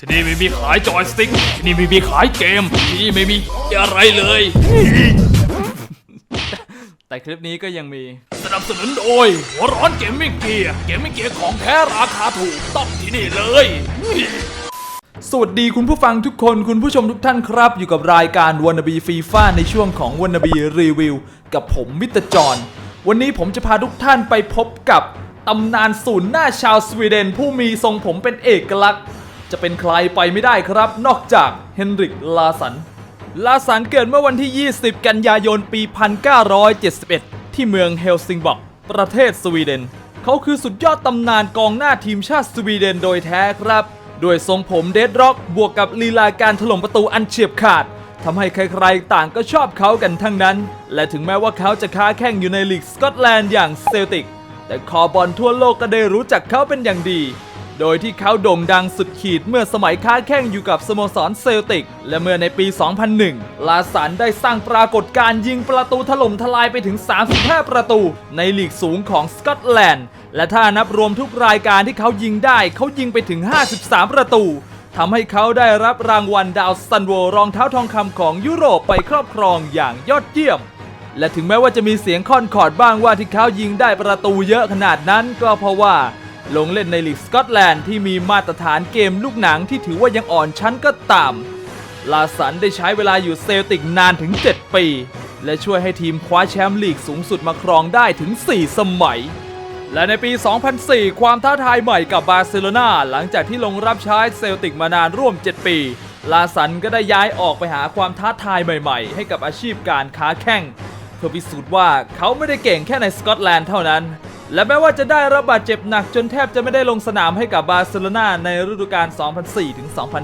ที่นี่ไม่มีขายจอยสติ๊กที่นี่ไม่มีขายเกม ที่นี่ไม่มีอะไรเลย แต่คลิปนี้ก็ยังมีสนับสนุนโดยหัวร้อนเกมมิ่งเกียร์เกมมิ่งเกียร์ของแท้ราคาถูกต้องที่นี่เลย สวัสดีคุณผู้ฟังทุกคนคุณผู้ชมทุกท่านครับ อยู่กับรายการวันนบีฟีฟ่าในช่วงของวันนบีรีวิวกับผมมิสเตอร์จอห์นวันนี้ผมจะพาทุกท่านไปพบกับตำนานศูนย์หน้าชาวสวีเดนผู้มีทรงผมเป็นเอกลักษณ์ จะเป็นใครไปไม่ได้ครับ นอกจากเฮนริกลาสัน ลาสันเกิดเมื่อวันที่ 20 กันยายนปี 1971 ที่เมืองเฮลซิงบอร์กประเทศสวีเดน เขาคือสุดยอดตำนานกองหน้าทีมชาติสวีเดนโดยแท้ครับ ด้วยทรงผมเดดร็อก บวกกับลีลาการถล่มประตูอันเฉียบขาดทำให้ใครๆ ต่างก็ชอบเขากันทั้งนั้น และถึงแม้ว่าเขาจะค้าแข่งอยู่ในลีกสกอตแลนด์อย่างเซลติก แต่คอบอลทั่วโลกก็ได้รู้จักเขาเป็นอย่างดี โดยที่เขาโด่งดังสุดขีดเมื่อสมัยค้าแข่งอยู่กับสโมสรเซลติก และเมื่อในปี 2001 ลาสันได้สร้างปรากฏการณ์ยิงประตูถล่มทลายไปถึง 35 ประตู ในลีกสูงของสกอตแลนด์ และถ้านับรวมทุกรายการที่เขายิงได้ เขายิงไปถึง 53 ประตูทำให้เขาได้รับรางวัลดาวซันโวรองเท้าทองคำของยุโรปไปครอบครองอย่างยอดเยี่ยม และถึงแม้ว่าจะมีเสียงค่อนขอดบ้างว่าที่เขายิงได้ประตูเยอะขนาดนั้นก็เพราะว่า ลงเล่นในลีกสกอตแลนด์ที่มีมาตรฐานเกมลูกหนังที่ถือว่ายังอ่อนชั้นก็ตาม ลาสันได้ใช้เวลาอยู่เซลติกนานถึง 7 ปี และช่วยให้ทีมคว้าแชมป์ลีกสูงสุดมาครองได้ถึง 4 สมัย และในปี 2004 ความท้าทายใหม่กับบาร์เซโลนาหลังจากที่ลงรับใช้เซลติกมานานร่วม 7 ปี ลาสันก็ได้ย้ายออกไปหาความท้าทายใหม่ ๆ ให้กับอาชีพการค้าแข่งเพื่อพิสูจน์ว่าเขาไม่ได้เก่งแค่ในสกอตแลนด์เท่านั้น และแม้ว่าจะได้รับบาดเจ็บหนักจนแทบจะไม่ได้ลงสนามให้กับบาร์เซโลนาในฤดูกาล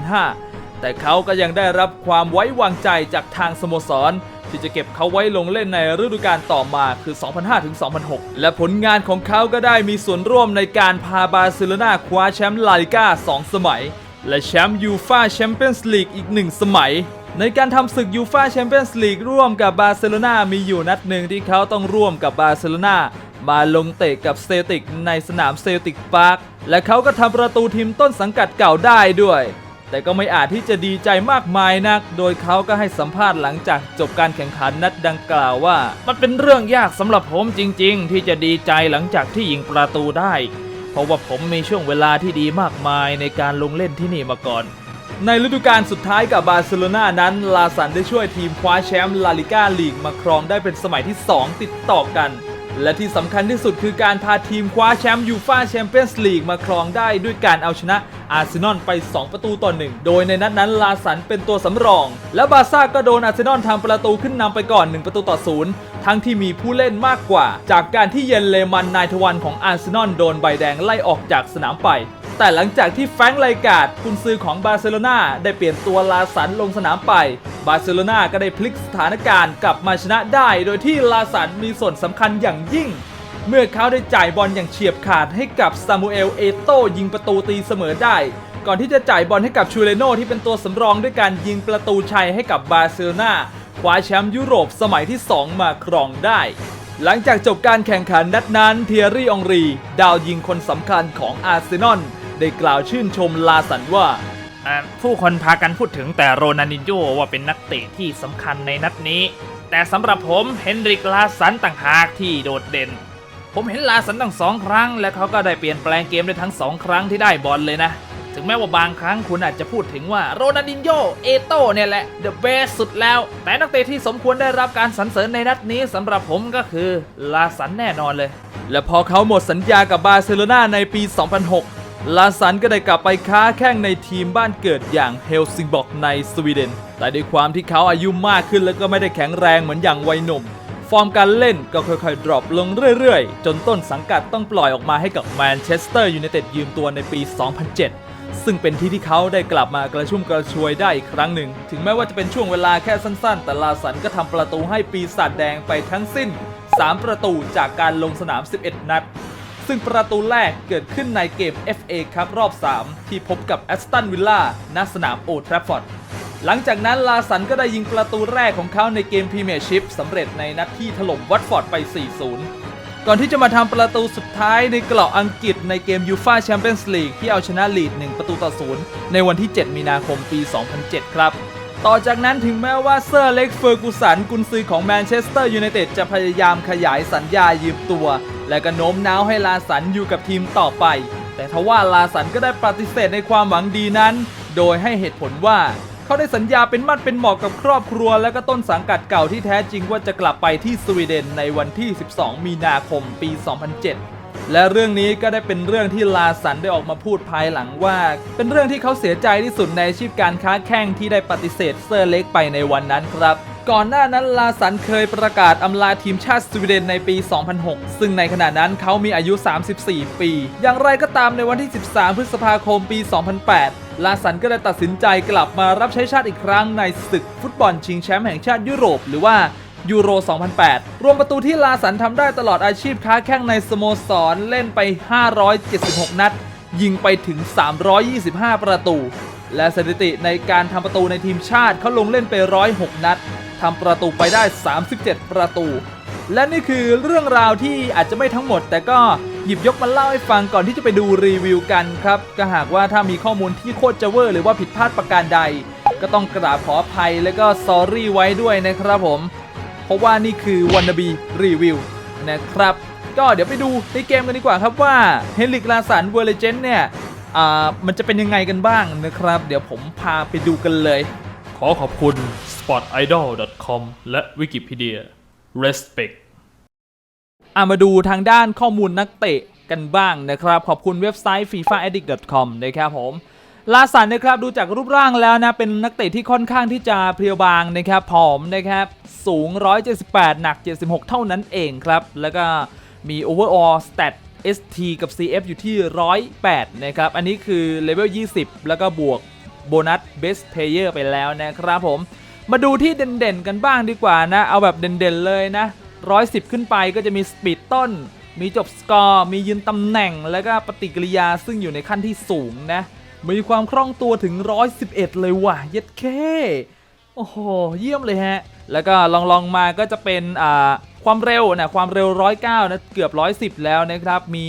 2004-2005 แต่เขาก็ยังได้รับความไว้วางใจจากทางสโมสร ที่จะเก็บเขาไว้ลงเล่นในฤดูกาลต่อมาคือ 2005-2006 และผลงานของเขาก็ได้มีส่วนร่วมในการพาบาร์เซโลนาคว้าแชมป์ลาลิก้า 2 สมัย และแชมป์ยูฟาแชมเปี้ยนส์ลีกอีก 1 สมัย ในการทำศึกยูฟาแชมเปี้ยนส์ลีกร่วมกับบาร์เซโลนามีอยู่นัดหนึ่งที่เขาต้องร่วมกับบาร์เซโลนามาลงเตะกับเซลติกในสนามเซลติกพาร์คและเขาก็ทำประตูทีมต้นสังกัดเก่าได้ด้วย แต่ก็ไม่อาจที่จะดีใจมากมายนัก โดยเขาก็ให้สัมภาษณ์หลังจากจบการแข่งขันนัดดังกล่าวว่า มันเป็นเรื่องยากสำหรับผมจริง ๆ ที่จะดีใจหลังจากที่ยิงประตูได้ เพราะว่าผมมีช่วงเวลาที่ดีมากมายในการลงเล่นที่นี่มาก่อน ในฤดูกาลสุดท้ายกับบาร์เซโลนานั้น ลาสันได้ช่วยทีมคว้าแชมป์ลาลิก้าลีกมาครองได้เป็นสมัยที่ 2 ติดต่อกัน และที่สำคัญที่สุดคือการพาทีมคว้าแชมป์ยูฟ่าแชมเปี้ยนส์ลีกมาครองได้ด้วยการเอาชนะอาร์เซนอลไป 2 ประตูต่อ1โดยในนัดนั้นลาสันเป็นตัวสำรอง และบาร์ซ่าก็โดนอาร์เซนอลทำประตูขึ้นนำไปก่อน 1 ประตูต่อศูนย์ทั้งที่มีผู้เล่นมากกว่า จากการที่เยนเลมันนายทวันของอาร์เซนอลโดนใบแดงไล่ออกจากสนามไป แต่หลังจากที่แฟรงค์ไลกาดกุนซือของบาร์เซโลนาได้เปลี่ยนตัวลาสันลงสนามไป บาร์เซโลนาก็ได้พลิกสถานการณ์กลับมาชนะได้ โดยที่ลาสันมีส่วนสำคัญอย่างยิ่ง เมื่อเขาได้จ่ายบอลอย่างเฉียบขาดให้กับซามูเอลเอโตยิงประตูตีเสมอได้ ก่อนที่จะจ่ายบอลให้กับชูเลโนที่เป็นตัวสำรองด้วยการยิงประตูชัยให้กับบาร์เซโลนาคว้าแชมป์ยุโรปสมัยที่ 2 มาครองได้หลังจากจบการแข่งขันนัดนั้นเทียรี่องรี ดาวยิงคนสำคัญของอาร์เซนอล ได้กล่าวชื่นชมลาสันว่าอ่า ผู้คนพากันพูดถึงแต่โรนัลดินโญว่าเป็นนักเตะที่สำคัญในนัดนี้ แต่สำหรับผมเฮนริกลาสันต่างหากที่โดดเด่น ผมเห็นลาสันตั้งสองครั้ง และเขาก็ได้เปลี่ยนแปลงเกมได้ทั้งสองครั้งที่ได้บอลเลยนะ ถึงแม้ว่าบางครั้งคุณอาจจะพูดถึงว่าโรนัลดินโญเอโตเนี่ยแหละเดอะเบสสุดแล้ว แต่นักเตะที่สมควรได้รับการสรรเสริญในนัดนี้สำหรับผมก็คือลาสันแน่นอนเลย และพอเขาหมดสัญญากับบาร์เซโลนาในปี 2006 ลาสันก็ได้กลับไปค้าแข่งในทีมบ้านเกิดอย่างเฮลซิงบอร์กในสวีเดน แต่ด้วยความที่เขาอายุมากขึ้นแล้วก็ไม่ได้แข็งแรงเหมือนอย่างวัยหนุ่ม ฟอร์มการเล่นก็ค่อยๆ ดรอปลงเรื่อยๆ จนต้นสังกัดต้องปล่อยออกมาให้กับแมนเชสเตอร์ยูไนเต็ดยืมตัวในปี 2007 ซึ่งเป็นที่ที่เขาได้กลับมากระชุ่มกระชวยได้อีกครั้งหนึ่ง ถึงแม้ว่าจะเป็นช่วงเวลาแค่สั้น ๆ แต่ลาสันก็ทำประตูให้ปีศาจแดงไปทั้งสิ้น 3 ประตูจากการลงสนาม 11 นัด ซึ่งประตูแรกเกิดขึ้นในเกม FA ครับรอบ 3 ที่พบกับแอสตันวิลล่าณสนามโอทราฟฟอร์ดหลังจากนั้นลาสันก็ได้ยิงประตูแรกของเขาในเกมพรีเมียร์ชิพสำเร็จในนัดที่ถล่มวัตฟอร์ดไป 4-0 ก่อนที่จะมาทำประตูสุดท้ายในเกราะอังกฤษในเกมยูฟาแชมเปี้ยนส์ลีกที่เอาชนะลีด 1 ประตูต่อศูนย์ในวันที่ 7 มีนาคมปี 2007 ครับต่อจากนั้นถึงแม้ว่าเซอร์เล็กเฟอร์กูสันกุนซือของแมนเชสเตอร์ยูไนเต็ดจะพยายามขยายสัญญายืมตัว และก็โน้มน้าวให้ลาสันอยู่กับทีมต่อไป แต่ทว่าลาสันก็ได้ปฏิเสธในความหวังดีนั้น โดยให้เหตุผลว่า เขาได้สัญญาเป็นมั่นเป็นเหมาะกับครอบครัว และก็ต้นสังกัดเก่าที่แท้จริงว่าจะกลับไปที่สวีเดนในวันที่ 12 มีนาคมปี 2007และเรื่องนี้ก็ได้เป็นเรื่องที่ลาสันได้ออกมาพูดภายหลังว่า เป็นเรื่องที่เขาเสียใจที่สุดในชีพการค้าแข่งที่ได้ปฏิเสธเซอร์เล็กไปในวันนั้นครับ ก่อนหน้านั้นลาสันเคยประกาศอำลาทีมชาติสวีเดนในปี 2006 ซึ่งในขณะนั้นเขามีอายุ 34 ปี อย่างไรก็ตามในวันที่ 13 พฤษภาคมปี 2008 ลาสันก็ได้ตัดสินใจกลับมารับใช้ชาติอีกครั้งในศึกฟุตบอลชิงแชมป์แห่งชาติยุโรปหรือว่ายูโร 2008 รวมประตูที่ลาสันทำได้ตลอดอาชีพค้าแข่งในสโมสรเล่นไป 576 นัด ยิงไปถึง 325 ประตู และสถิติในการทำประตูในทีมชาติเขาลงเล่นไป 106 นัด ทำประตูไปได้ 37 ประตู และนี่คือเรื่องราวที่อาจจะไม่ทั้งหมด แต่ก็หยิบยกมาเล่าให้ฟังก่อนที่จะไปดูรีวิวกันครับก็หากว่าถ้ามีข้อมูลที่โคตรจะเวอร์หรือว่าผิดพลาดประการใด ก็ต้องกราบขออภัยและก็ซอรี่ไว้ด้วยนะครับผม เพราะว่านี่คือวันนบีรีวิวนะครับ ก็เดี๋ยวไปดูในเกมกันดีกว่าครับว่าเฮลิกลาสันเวอร์เลเจนเนี่ยมันจะเป็นยังไงกันบ้างนะครับ เดี๋ยวผมพาไปดูกันเลย ขอขอบคุณ spotidol.com และ Wikipedia respect อะมาดูทางด้านข้อมูลนักเตะกันบ้างนะครับ ขอบคุณเว็บไซต์ fifaaddict.com นะครับผมลาสันนะครับดูจากรูปร่างแล้วนะ เป็นนักเตะที่ค่อนข้างที่จะเพรียวบางนะครับผอมนะครับสูง 178 หนัก 76 เท่านั้นเองครับ แล้วก็มี overall stat ST กับ CF อยู่ที่ 108 นะครับ อันนี้คือเลเวล 20 แล้วก็บวก โบนัส best player ไปแล้วนะครับผม มาดูที่เด่นๆกันบ้างดีกว่านะ เอาแบบเด่นๆเลยนะ 110 ขึ้นไปก็จะมีสปีดต้น มีจบสกอร์ มียืนตำแหน่ง แล้วก็ปฏิกิริยาซึ่งอยู่ในขั้นที่สูงนะ มีความคล่องตัวถึง 111 เลยว่ะ เย็ดเค โอ้โห เยี่ยมเลยฮะ แล้วก็ลองลองๆมาก็จะเป็นอ่าความเร็วนะความเร็ว 109 นะ เกือบ 110 แล้วนะครับ มี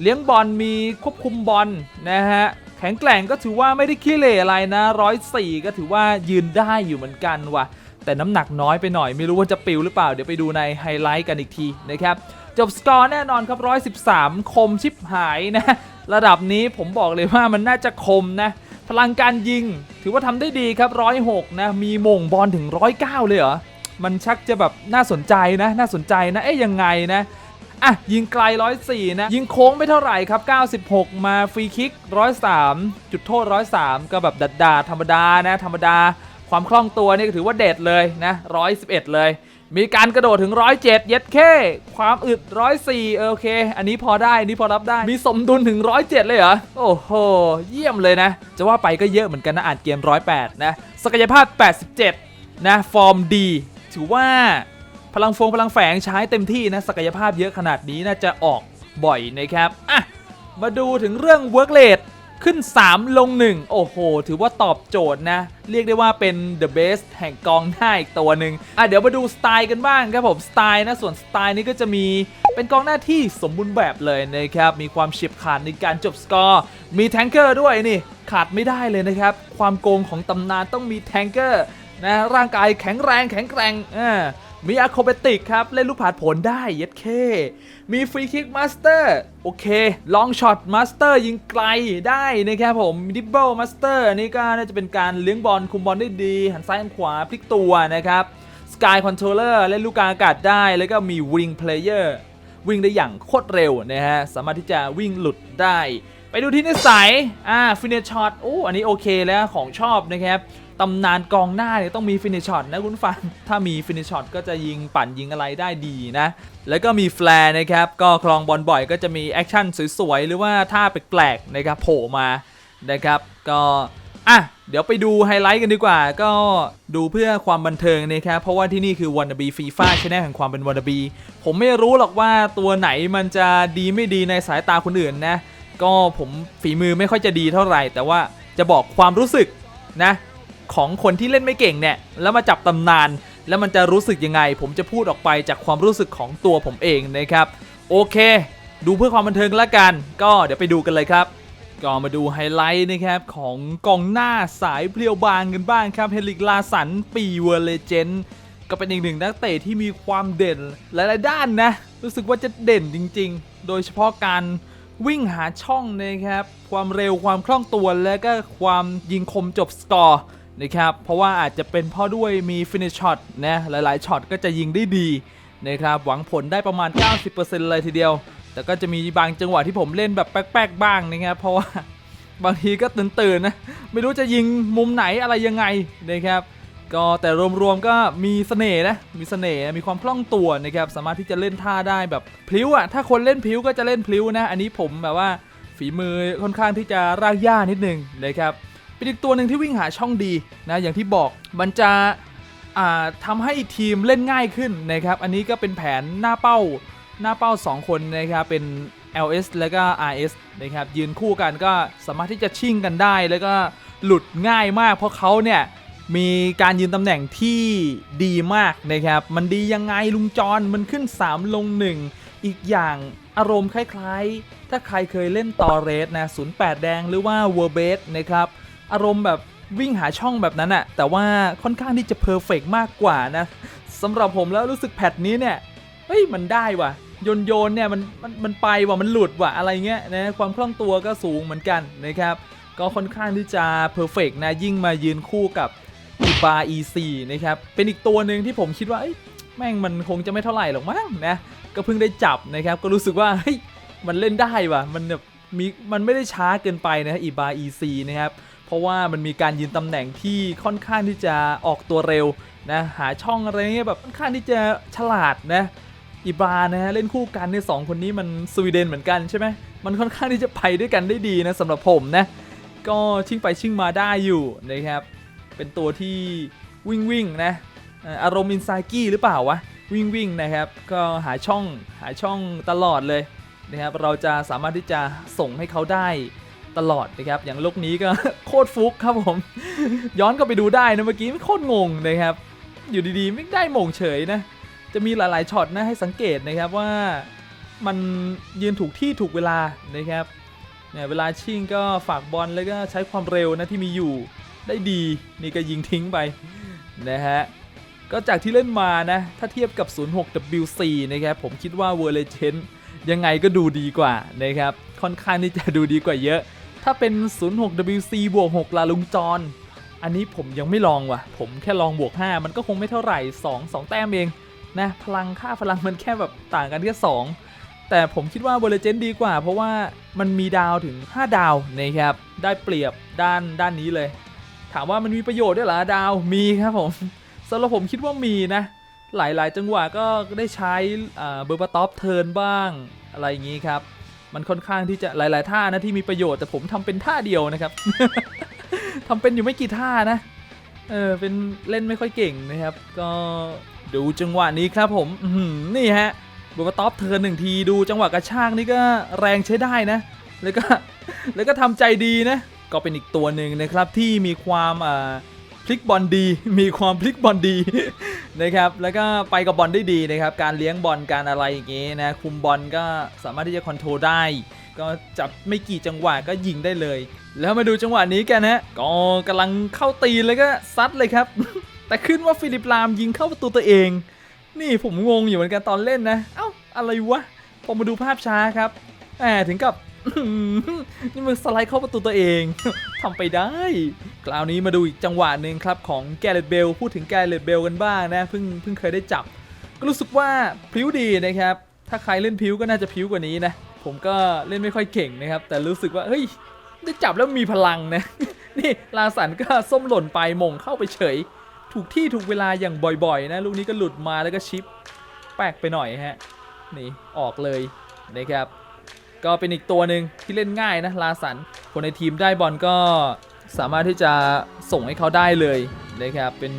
เลี้ยงบอลมีควบคุมบอลนะฮะ แข็งแกร่งก็ถือว่าไม่ได้ขี้เหร่อะไรนะ104ก็ถือว่ายืนได้อยู่เหมือนกันว่ะ แต่น้ำหนักน้อยไปหน่อยไม่รู้ว่าจะปิวหรือเปล่าเดี๋ยวไปดูในไฮไลท์กันอีกทีนะครับจบสกอร์แน่นอนครับ 113 คมชิบหายนะ ระดับนี้ผมบอกเลยว่ามันน่าจะคมนะ พลังการยิง ถือว่าทำได้ดีครับ 106 นะ มีมงบอลถึง 109 เลยเหรอ มันชักจะแบบน่าสนใจนะ น่าสนใจนะ เอ๊ยยังไงนะ อะยิงไกล 104 นะ ยิงโค้งไม่เท่าไหร่ครับ 96 มาฟรีคิก 103 จุดโทษ 103 ก็แบบดัดดาธรรมดานะ ธรรมดา ความคล่องตัวนี่ถือว่าเด็ดเลยนะ 111 เลย มีการกระโดดถึง 107 เย็ดเคความอึด 104เออโอเค อันนี้พอได้ อันนี้พอรับได้ มีสมดุลถึง 107 เลยเหรอ โอ้โห เยี่ยมเลยนะ จะว่าไปก็เยอะเหมือนกันนะอ่านเกม 108 นะ ศักยภาพ 87 นะ ฟอร์มดี ถือว่า พลังฟงพลังแฝงใช้เต็มที่นะศักยภาพเยอะขนาดนี้น่าจะออกบ่อยนะครับอะมาดูถึงเรื่อง work rate ขึ้น 3 ลง 1 โอ้โห ถือว่าตอบโจทย์นะ เรียกได้ว่าเป็น the best แห่งกองหน้าอีกตัวหนึ่งอะเดี๋ยวมาดูสไตล์กันบ้างครับผม สไตล์นะ ส่วนสไตล์นี้ก็จะมีเป็นกองหน้าที่สมบูรณ์แบบเลยนะครับ มีความเฉียบขาดในการจบสกอร์ มีแทงเกอร์ด้วยนี่ ขาดไม่ได้เลยนะครับ ความโกงของตำนานต้องมีแทงเกอร์นะร่างกายแข็งแรงแข็งแกร่งอ่า มีอะโครเบติกครับ เล่นลูกผาดผลได้เย็ดเค มีฟรีคิกมาสเตอร์โอเค ลองช็อตมาสเตอร์ยิงไกลได้นะครับผมดิบเบิลมาสเตอร์นี่ก็น่าจะเป็นการเลี้ยงบอลคุมบอลได้ดี หันซ้ายหันขวาพลิกตัวนะครับสกายคอนโทรลเลอร์เล่นลูกกลางอากาศได้ แล้วก็มีวิงเพลเยอร์วิ่งได้อย่างโคตรเร็วนะฮะ สามารถที่จะวิ่งหลุดได้ ไปดูที่นิสัยอ่าฟินิชช็อตโอ้อันนี้โอเคแล้วของชอบนะครับ ตำนานกองหน้าเนี่ยต้องมีฟินิชช็อตนะคุณฟัง ถ้ามีฟินิชช็อตก็จะยิงปั่นยิงอะไรได้ดีนะ แล้วก็มีแฟร์นะครับ ก็คลองบอลบ่อยก็จะมีแอคชั่นสวยๆ หรือว่าท่าแปลกๆนะครับโผล่มานะครับ ก็อะเดี๋ยวไปดูไฮไลท์กันดีกว่า ก็ดูเพื่อความบันเทิงนะครับ เพราะว่าที่นี่คือวันบีฟีฟ่าชแนลแห่งความเป็นวันบีผมไม่รู้หรอกว่าตัวไหนมันจะดีไม่ดีในสายตาคนอื่นนะ ก็ผมฝีมือไม่ค่อยจะดีเท่าไหร่ แต่ว่าจะบอกความรู้สึกนะ ของคนที่เล่นไม่เก่งเนี่ยแล้วมาจับตำนาน แล้วมันจะรู้สึกยังไง ผมจะพูดออกไปจากความรู้สึกของตัวผมเองนะครับโอเค ดูเพื่อความบันเทิงละกัน ก็เดี๋ยวไปดูกันเลยครับก็มาดูไฮไลท์นะครับของกองหน้าสายเพลียวบางกันบ้างครับเฮลิกลาสันปีเวอร์เลเจนก็เป็นอีกหนึ่งนักเตะที่มีความเด่นหลายๆด้านนะ รู้สึกว่าจะเด่นจริง ๆ โดยเฉพาะการวิ่งหาช่องนะครับ ความเร็วความคล่องตัวและก็ความยิงคมจบสกอร์ นะครับเพราะว่าอาจจะเป็นพ่อด้วยมีฟินิชช็อตนะหลายๆช็อตก็จะยิงได้ดีนะครับหวังผลได้ประมาณ 90%เลยทีเดียว แต่ก็จะมีบางจังหวะที่ผมเล่นแบบแป๊กๆบ้างนะครับเพราะว่าบางทีก็ตื่นๆนะไม่รู้จะยิงมุมไหนอะไรยังไงนะครับก็แต่รวมๆก็มีเสน่ห์นะมีเสน่ห์มีความคล่องตัวนะครับสามารถที่จะเล่นท่าได้แบบพลิ้วอะถ้าคนเล่นพลิ้วก็จะเล่นพลิ้วนะ อันนี้ผมแบบว่าฝีมือค่อนข้างที่จะรากหญ้านิดนึงนะครับ เป็นอีกตัวหนึ่งที่วิ่งหาช่องดีนะอย่างที่บอกมันจะอ่าทำให้ทีมเล่นง่ายขึ้นนะครับ อันนี้ก็เป็นแผนหน้าเป้าหน้าเป้า 2 คนนะครับเป็น LS แล้วก็ RS นะครับยืนคู่กันก็สามารถที่จะชิ่งกันได้ แล้วก็หลุดง่ายมาก เพราะเขาเนี่ยมีการยืนตำแหน่งที่ดีมากนะครับ มันดียังไงลุงจรมันขึ้น 3 ลง 1 อีกอย่างอารมณ์คล้ายๆ ถ้าใครเคยเล่นตอเรสนะ08 แดงหรือว่า w o r b a s นะครับ อารมณ์แบบวิ่งหาช่องแบบนั้นอะแต่ว่าค่อนข้างที่จะเพอร์เฟกมากกว่านะสำหรับผมแล้วรู้สึกแพทนี้เนี่ยเฮ้ยมันได้ว่ะโยนโยนเนี่ยมันมันมันไปว่ะมันหลุดว่ะอะไรเงี้ยนะความคล่องตัวก็สูงเหมือนกันนะครับก็ค่อนข้างที่จะเพอร์เฟกนะยิ่งมายืนคู่กับอีบา E4 นะครับเป็นอีกตัวหนึ่งที่ผมคิดว่าแม่งมันคงจะไม่เท่าไหร่หรอกมั้งนะก็เพิ่งได้จับนะครับก็รู้สึกว่าเฮ้ยมันเล่นได้ว่ะมันแบบมีมันไม่ได้ช้าเกินไปนะอีบา E4 นะครับ เพราะว่ามันมีการยืนตำแหน่งที่ค่อนข้างที่จะออกตัวเร็วนะหาช่องอะไรเงี้ยแบบค่อนข้างที่จะฉลาดนะอีบรานะฮะเล่นคู่กันในยสองคนนี้มันสวีเดนเหมือนกันใช่ไหมมันค่อนข้างที่จะไปด้วยกันได้ดีนะสำหรับผมนะก็ชิ่งไปชิ่งมาได้อยู่นะครับเป็นตัวที่วิ่งวิ่งนะอารมณ์อินซากิหรือเปล่าวะวิ่งวิ่งนะครับก็หาช่องหาช่องตลอดเลยนะครับเราจะสามารถที่จะส่งให้เขาได้ ตลอดนะครับ อย่างลูกนี้ก็โคตรฟุกครับผม ย้อนก็ไปดูได้นะเมื่อกี้โคตรงงนะครับ อยู่ดีๆ ไม่ได้ม่งเฉยนะ จะมีหลายๆช็อตนะให้สังเกตนะครับว่ามันยืนถูกที่ถูกเวลานะครับเนี่ยเวลาชิ่งก็ฝากบอลแล้วก็ใช้ความเร็วนะที่มีอยู่ได้ดีนี่ก็ยิงทิ้งไปนะฮะก็จากที่เล่นมานะ ถ้าเทียบกับ 06WC นะครับผมคิดว่า w o r l e g e n d ยังไงก็ดูดีกว่านะครับ ค่อนข้างที่จะดูดีกว่าเยอะ ถ้าเป็น 06WC บวก6ลาลุงจรอันนี้ผมยังไม่ลองว่ะ ผมแค่ลองบวก 5 มันก็คงไม่เท่าไหร่ 2 2 แต้มเองนะพลังค่าพลังมันแค่แบบต่างกันแค่2แต่ผมคิดว่าเวอร์เจนดีกว่า เพราะว่ามันมีดาวถึง 5 ดาวนะครับ ได้เปรียบด้านด้านนี้เลย ถามว่ามันมีประโยชน์ด้วยเหรอดาวมีครับผมสำหรับผมคิดว่ามีนะ หลายๆ จังหวะก็ได้ใช้เบอร์บาท็อปเทิร์นบ้างอะไรอย่างนี้ครับ มันค่อนข้างที่จะหลาย ๆ ท่านะที่มีประโยชน์แต่ผมทำเป็นท่าเดียวนะครับทำเป็นอยู่ไม่กี่ท่านะ เออเป็นเล่นไม่ค่อยเก่งนะครับ ก็ดูจังหวะนี้ครับผมนี่ฮะบัวท็อปเทิร์นหนึ่งทีดูจังหวะกระชากนี่ก็แรงใช้ได้นะ แล้วก็แล้วก็ทำใจดีนะ ก็เป็นอีกตัวหนึ่งนะครับที่มีความอ่า พลิกบอลดี มีความพลิกบอลดีนะครับ แล้วก็ไปกับบอลได้ดีนะครับ การเลี้ยงบอลการอะไรอย่างเงี้ยนะ คุมบอลก็สามารถที่จะคอนโทรลได้ ก็จับไม่กี่จังหวะก็ยิงได้เลย แล้วมาดูจังหวะนี้กันนะก็กำลังเข้าตีแล้วก็ซัดเลยครับ แต่ขึ้นว่าฟิลิปลามยิงเข้าประตูตัวเอง นี่ผมงงอยู่เหมือนกันตอนเล่นนะ เอ้าอะไรวะ พอมาดูภาพช้าครับแหมถึงกับ นี่มันสไลด์เข้าประตูตัวเองทำไปได้คราวนี้มาดูอีกจังหวะหนึ่งครับของแกเรตเบลพูดถึงแกเรตเบลกันบ้างนะเพิ่งเพิ่งเคยได้จับ ก็รู้สึกว่าพลิ้วดีนะครับ ถ้าใครเล่นพลิ้วก็น่าจะพลิ้วกว่านี้นะ ผมก็เล่นไม่ค่อยเก่งนะครับ แต่รู้สึกว่าเฮ้ยได้จับแล้วมีพลังนะ นี่ลาสันก็ส้มหล่นไปมงเข้าไปเฉย ถูกที่ถูกเวลาอย่างบ่อยๆ นะ ลูกนี้ก็หลุดมาแล้วก็ชิป แปลกไปหน่อยฮะ นี่ออกเลยนะครับ ก็เป็นอีกตัวหนึ่งที่เล่นง่ายนะลาสัน คนในทีมได้บอลก็สามารถที่จะส่งให้เขาได้เลยนะครับเป็น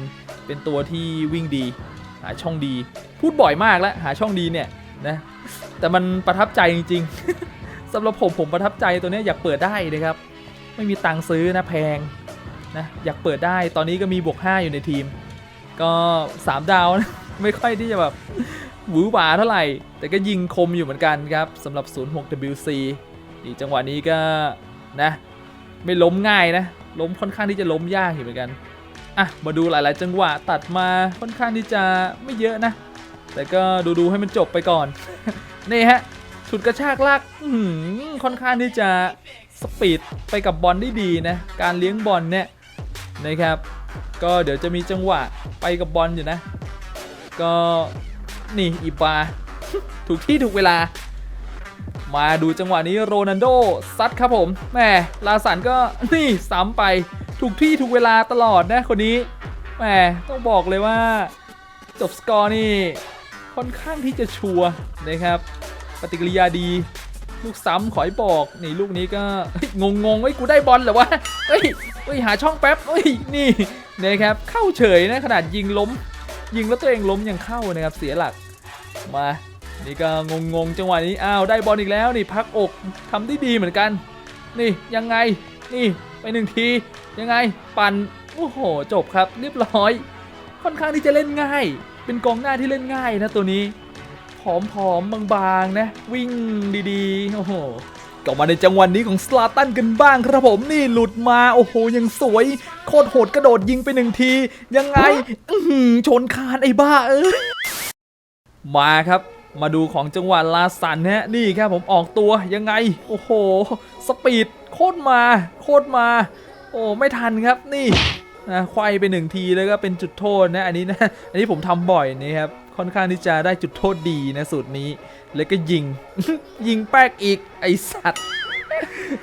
เป็นตัวที่วิ่งดี หาช่องดี พูดบ่อยมากแล้วหาช่องดีเนี่ยนะแต่มันประทับใจจริงๆสำหรับผมผมประทับใจตัวเนี้ยอยากเปิดได้นะครับ ไม่มีตังค์ซื้อนะแพงนะอยากเปิดได้ตอนนี้ก็มีบวก 5 อยู่ในทีม ก็ 3 ดาวนะไม่ค่อยที่จะแบบ หวือหวาเท่าไหร่ แต่ก็ยิงคมอยู่เหมือนกันครับสำหรับ 06WC นี่จังหวะนี้ก็นะ ไม่ล้มง่ายนะ ล้มค่อนข้างที่จะล้มยากอยู่เหมือนกันอะมาดูหลาย ๆ จังหวะตัดมาค่อนข้างที่จะไม่เยอะนะ แต่ก็ดูๆให้มันจบไปก่อน นี่ฮะฉุดกระชากลากค่อนข้างที่จะสปีดไปกับบอลได้ดีนะ การเลี้ยงบอลเนี่ยนะครับ ก็เดี๋ยวจะมีจังหวะไปกับบอลอยู่นะ ก็ นี่อีปาถูกที่ถูกเวลา มาดูจังหวะนี้โรนัลโดซัดครับผมแหมลาสันก็นี่ซ้ำไปถูกที่ถูกเวลาตลอดนะคนนี้แหมต้องบอกเลยว่า จบสกอร์นี่ค่อนข้างที่จะชัวร์นะครับ ปฏิกิริยาดีลูกซ้ำขอให้บอกนี่ลูกนี้ก็เฮ้ยงงงๆเฮ้กูได้บอลเหรอวะเฮ้ยเฮ้ยหาช่องแป๊บเฮ้ยนี่นะครับเข้าเฉยนะขนาดยิงล้ม ยิงแล้วตัวเองล้มยังเข้านะครับเสียหลักมานี่ก็งงๆจังหวะนี้อ้าวได้บอลอีกแล้วนี่พักอกทำได้ดีเหมือนกัน นี่ยังไงนี่ไปหนึ่งทียังไงปั่นโอ้โหจบครับเรียบร้อย ค่อนข้างที่จะเล่นง่าย เป็นกองหน้าที่เล่นง่ายนะตัวนี้ผอมๆบางๆนะ วิ่งดีๆโอ้โห ก็มาในจังหวะนี้ของสลาตันกันบ้างครับผมนี่หลุดมาโอ้โหยังสวย โคตรโหดกระโดดยิงไปหนึ่งที ยังไงอือหือชนคานไอ้บ้าเอ้ยมาครับมาดูของจังหวะลาสันฮะนี่ครับผมออกตัวยังไง โอ้โห สปีดโคตรมา โคตรมา โอ้ไม่ทันครับนี่นะควายไปหนึ่งทีแล้วก็เป็นจุดโทษนะ อันนี้นะ อันนี้ผมทำบ่อยนะครับ ค่อนข้างที่จะได้จุดโทษดีนะสูตรนี้ แล้วก็ยิง ยิงแป๊กอีกไอสัตว์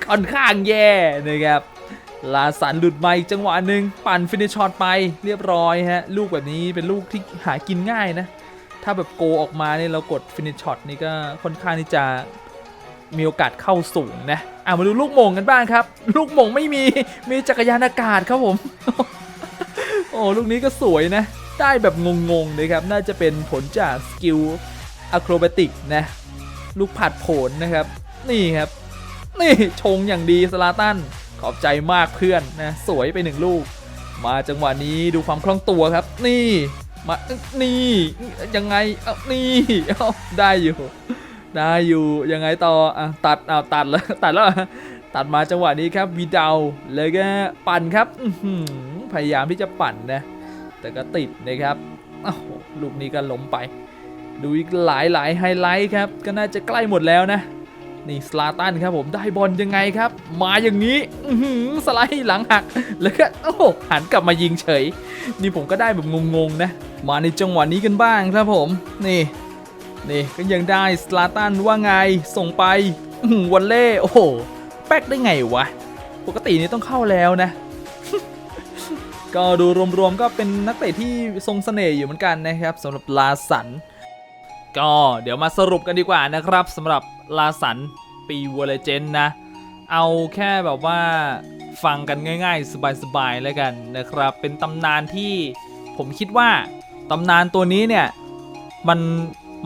ค่อนข้างแย่นะครับลาสันหลุดมาอีกจังหวะหนึ่งปั่นฟินิชช็อตไปเรียบร้อยฮะ ลูกแบบนี้เป็นลูกที่หากินง่ายนะ ถ้าแบบโกออกมาเนี่ยเรากดฟินิชช็อตนี่ก็ค่อนข้างที่จะมีโอกาสเข้าสูงนะอะมาดูลูกมงกันบ้างครับ ลูกมงไม่มีมีจักรยานอากาศครับผม โอ้ลูกนี้ก็สวยนะ ได้แบบงงๆนะครับ น่าจะเป็นผลจากสกิลอะโครบติกนะ ลูกผัดโผนนะครับ นี่ครับ นี่ชงอย่างดีสลาตัน ขอบใจมากเพื่อนนะ สวยไปหนึ่งลูก มาจังหวะนี้ดูความคล่องตัวครับ นี่มานี่ยังไงเอ้านี่เอ้าได้อยู่ได้อยู่ยังไงต่ออะตัดเอาตัดแล้วตัดแล้วตัดมาจังหวะนี้ครับวีดาวแล้วก็ปั่นครับพยายามที่จะปั่นนะ แต่ก็ติดนะครับอ้าวลูกนี้ก็ล้มไป ดูอีกหลายหลายไฮไลท์ครับ ก็น่าจะใกล้หมดแล้วนะ นี่สลาตันครับผมได้บอลยังไงครับ มาอย่างนี้สไลด์หลังหัก แล้วก็โอ้โหันกลับมายิงเฉย นี่ผมก็ได้แบบงงๆนะ มาในจังหวะนี้กันบ้างครับผม นี่ นี่ก็ยังได้สลาตันว่าไงส่งไปวันเล่โอ้โหแป๊กได้ไงวะ ปกตินี่ต้องเข้าแล้วนะ ก็ดูรวมๆก็เป็นนักเตะที่ทรงเสน่ห์อยู่เหมือนกันนะครับสำหรับลาสัน ก็เดี๋ยวมาสรุปกันดีกว่านะครับสำหรับลาสันปีวอลเลเจนนะ เอาแค่แบบว่าฟังกันง่าย ๆ สบายๆแล้วกันนะครับ เป็นตำนานที่ผมคิดว่าตำนานตัวนี้เนี่ยมัน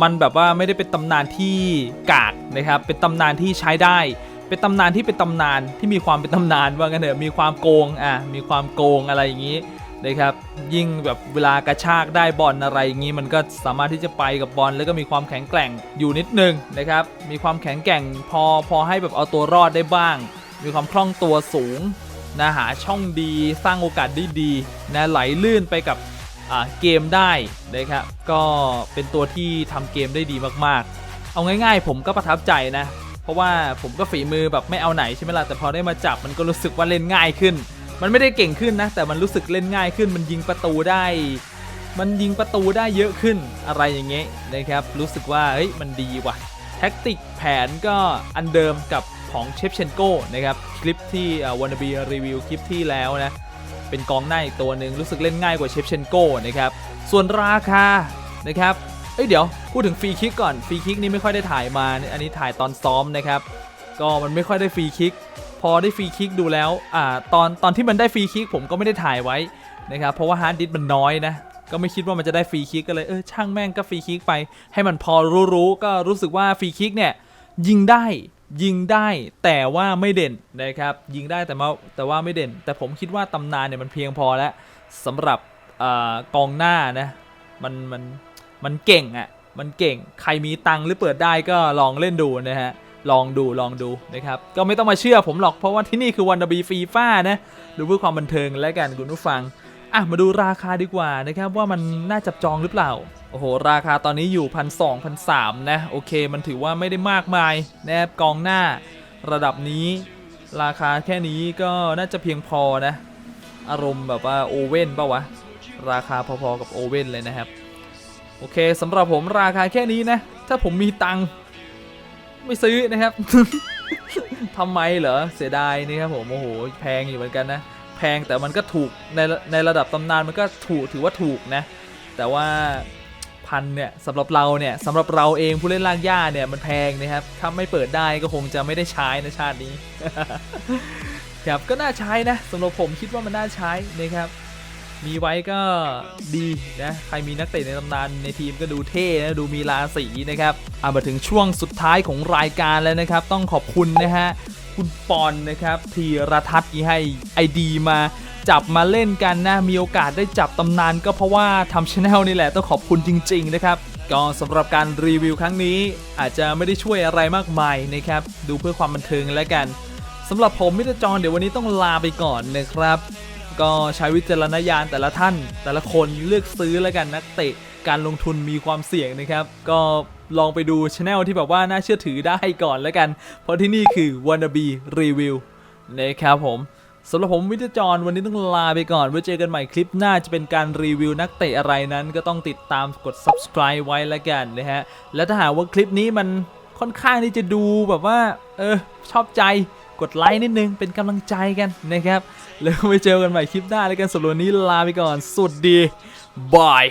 มันแบบว่าไม่ได้เป็นตำนานที่กากนะครับ เป็นตำนานที่ใช้ได้ เป็นตำนานที่เป็นตำนานที่มีความเป็นตำนานว่ากันเถอะมีความโกงอะมีความโกงอะไรอย่างนี้นะครับยิ่งแบบเวลากระชากได้บอลอะไรอย่างนี้มันก็สามารถที่จะไปกับบอลแล้วก็มีความแข็งแกร่งอยู่นิดนึงนะครับมีความแข็งแกร่งพอพอให้แบบเอาตัวรอดได้บ้าง มีความคล่องตัวสูงนะหาช่องดีสร้างโอกาสได้ดีนะไหลลื่นไปกับเกมได้นะครับก็เป็นตัวที่ทำเกมได้ดีมากๆ เอาง่ายๆ ผมก็ประทับใจนะ เพราะว่าผมก็ฝีมือแบบไม่เอาไหนใช่ไหมล่ะแต่พอได้มาจับมันก็รู้สึกว่าเล่นง่ายขึ้น มันไม่ได้เก่งขึ้นนะ แต่มันรู้สึกเล่นง่ายขึ้น มันยิงประตูได้ มันยิงประตูได้เยอะขึ้นอะไรอย่างเงี้ยนะครับรู้สึกว่าเฮ้ยมันดีว่ะแท็กติกแผนก็อันเดิมกับของเชฟเชนโก้นะครับคลิปที่วันบีรีวิวคลิปที่แล้วนะเป็นกองหน้าอีกตัวหนึ่งรู้สึกเล่นง่ายกว่าเชฟเชนโก้นะครับส่วนราคานะครับ เอ้ยเดี๋ยวพูดถึงฟรีคิกก่อนฟรีคิกนี่ไม่ค่อยได้ถ่ายมา อันนี้ถ่ายตอนซ้อมนะครับ ก็มันไม่ค่อยได้ฟรีคิก พอได้ฟรีคิกดูแล้วอ่าตอนตอนที่มันได้ฟรีคิกผมก็ไม่ได้ถ่ายไว้นะครับเพราะว่าฮาร์ดดิสก์มันน้อยนะก็ไม่คิดว่ามันจะได้ฟรีคิกก็เลยเออช่างแม่งก็ฟรีคิกไป ให้มันพอรู้ๆก็รู้สึกว่าฟรีคิกเนี่ยยิงได้ยิงได้แต่ว่าไม่เด่นนะครับยิงได้แต่ว่าแต่ว่าไม่เด่น แต่ผมคิดว่าตำนานเนี่ยมันเพียงพอแล้วสำหรับอกองหน้านะมันมัน มันเก่งอะ่ะมันเก่งใครมีตังค์หรือเปิดได้ก็ลองเล่นดูนะฮะลองดูลองดูนะครับก็ไม่ต้องมาเชื่อผมหรอกเพราะว่าที่นี่คือวันดบีฟีฟ่านะดูเพื่อความบันเทิงและกันคุณผู้ฟังอะมาดูราคาดีกว่านะครับว่ามันน่าจับจองหรือเปล่า โอ้โห ราคาตอนนี้อยู่พันสองพันสามนะโอเคมันถือว่าไม่ได้มากมายนะครับกองหน้าระดับนี้ ราคาแค่นี้ก็น่าจะเพียงพอนะ อารมณ์แบบว่าโอเว่นปะวะ ราคาพอๆกับโอเว่นเลยนะครับ โอเคสำหรับผมราคาแค่นี้นะ ถ้าผมมีตังค์ไม่ซื้อนะครับ ทำไมเหรอเสียดายนี่ครับผมโอ้โหแพงอยู่เหมือนกันนะ แพงแต่มันก็ถูกในในระดับตำนานมันก็ถูกถือว่าถูกนะ แต่ว่าพันเนี่ยสำหรับเราเนี่ยสำหรับเราเองผู้เล่นล่างย่าเนี่ยมันแพงนะครับถ้าไม่เปิดได้ก็คงจะไม่ได้ใช้นะชาตินี้ครับก็น่าใช้นะสำหรับผมคิดว่ามันน่าใช้นะครับ มีไว้ก็ดีนะ ใครมีนักเตะในตำนานในทีมก็ดูเท่นะดูมีราศีนะครับอะมาถึงช่วงสุดท้ายของรายการแล้วนะครับ ต้องขอบคุณนะฮะคุณปอนนะครับทีรทัศน์ที่ให้ไอดีมาจับมาเล่นกันนะ มีโอกาสได้จับตำนานก็เพราะว่าทำช anel นี่แหละต้องขอบคุณจริง ๆ นะครับก็สำหรับการรีวิวครั้งนี้ อาจจะไม่ได้ช่วยอะไรมากมายนะครับดูเพื่อความบันเทิงแล้วกันสำหรับผมมิตอร์จอนเดี๋ยววันนี้ต้องลาไปก่อนนะครับ ก็ใช้วิจารณญาณแต่ละท่าน แต่ละคนเลือกซื้อแล้วกันนักเตะการลงทุนมีความเสี่ยงนะครับ ก็ลองไปดูช anel ที่แบบว่าน่าเชื่อถือได้ก่อนแล้วกัน เพราะที่นี่คือ wannabe review นะครับผมสำหรับผมวิทยจรวันนี้ต้องลาไปก่อน ไว้เจอกันใหม่คลิปหน้าจะเป็นการรีวิวนักเตะอะไรนั้น ก็ต้องติดตามกด subscribe ไว้แล้วกันนะฮะ และถ้าหากว่าคลิปนี้มันค่อนข้างที่จะดูแบบว่า เออ ชอบใจ กดไลค์นิดนึงเป็นกำลังใจกันนะครับ แล้วไปเจอกันใหม่คลิปหน้าแล้วกันสำหรับวันนี้ลาไปก่อนสุดดีบาย